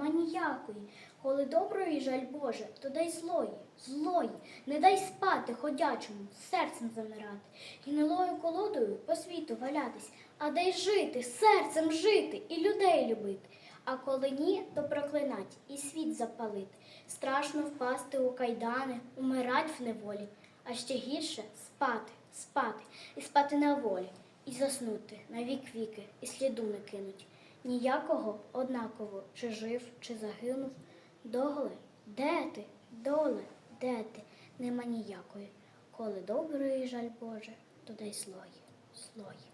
Нема ніякої. Коли доброї жаль Боже, то дай злої, злої, не дай спати ходячому, серцем замирати, і нелою колодою по світу валятись, а дай жити, серцем жити і людей любити. А коли ні, то проклинать і світ запалити. Страшно впасти у кайдани, умирать в неволі, а ще гірше спати, спати, і спати на волі, і заснути на вік віки, і сліду не кинуть. Ніякого однаково, чи жив, чи загинув. Доле, де ти, доле, де ти? Нема ніякої. Коли доброї жаль Боже, то дай слої, слої.